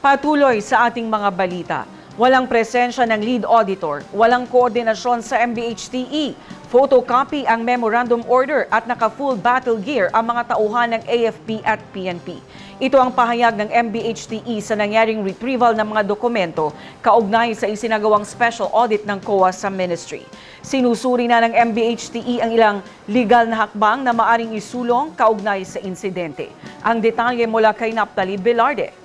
Patuloy sa ating mga balita. Walang presensya ng lead auditor, walang koordinasyon sa MBHTE, photocopy ang memorandum order at naka-full battle gear ang mga tauhan ng AFP at PNP. Ito ang pahayag ng MBHTE sa nangyaring retrieval ng mga dokumento kaugnay sa isinagawang special audit ng COA sa ministry. Sinusuri na ng MBHTE ang ilang legal na hakbang na maaring isulong kaugnay sa insidente. Ang detalye mula kay Naptali Velarde.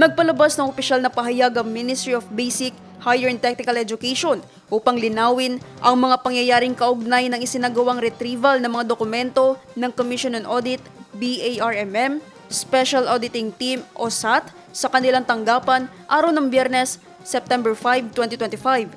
Nagpalabas ng opisyal na pahayag ang Ministry of Basic, Higher and Technical Education upang linawin ang mga pangyayaring kaugnay ng isinagawang retrieval ng mga dokumento ng Commission on Audit, BARMM, Special Auditing Team o SAT sa kanilang tanggapan araw ng Biyernes, September 5, 2025.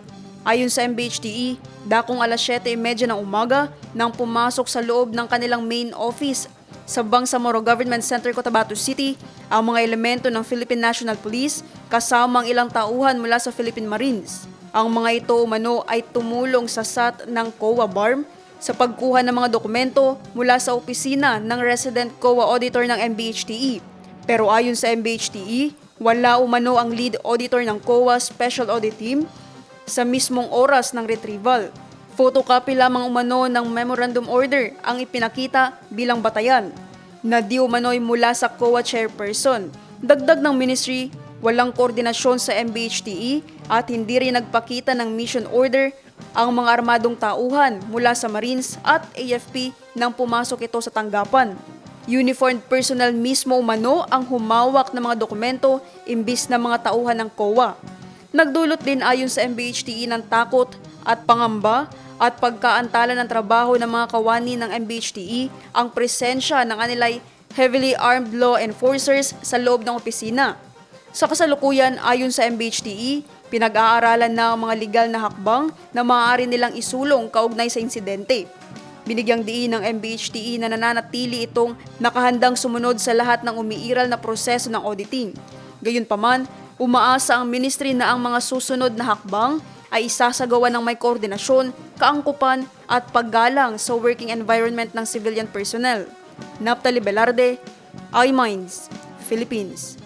Ayon sa MBHTE, E, dakong alas 7.30 ng umaga nang pumasok sa loob ng kanilang main office sa Bangsamoro Government Center, Cotabato City, ang mga elemento ng Philippine National Police kasama ang ilang tauhan mula sa Philippine Marines. Ang mga ito umano ay tumulong sa SAT ng COA BARM sa pagkuha ng mga dokumento mula sa opisina ng resident COA auditor ng MBHTE. Pero ayon sa MBHTE, wala umano ang lead auditor ng COA Special Audit Team sa mismong oras ng retrieval. Photocopy lamang umano ng memorandum order ang ipinakita bilang batayan na di umano'y mula sa COA chairperson. Dagdag ng ministry, walang koordinasyon sa MBHTE at hindi rin nagpakita ng mission order ang mga armadong tauhan mula sa Marines at AFP nang pumasok ito sa tanggapan. Uniformed personnel mismo umano ang humawak ng mga dokumento imbis na mga tauhan ng COA. Nagdulot din ayon sa MBHTE ng takot at pangamba at pagkaantala ng trabaho ng mga kawani ng MBHTE ang presensya ng kanilay heavily armed law enforcers sa loob ng opisina. Sa kasalukuyan, ayon sa MBHTE, pinag-aaralan na ang mga legal na hakbang na maaari nilang isulong kaugnay sa insidente. Binigyang diin ng MBHTE na nananatili itong nakahandang sumunod sa lahat ng umiiral na proseso ng auditing. Gayunpaman, umaasa ang ministry na ang mga susunod na hakbang ay isasagawa ng may koordinasyon, kaangkupan at paggalang sa working environment ng civilian personnel. Naptali Velarde, iMinds, Philippines.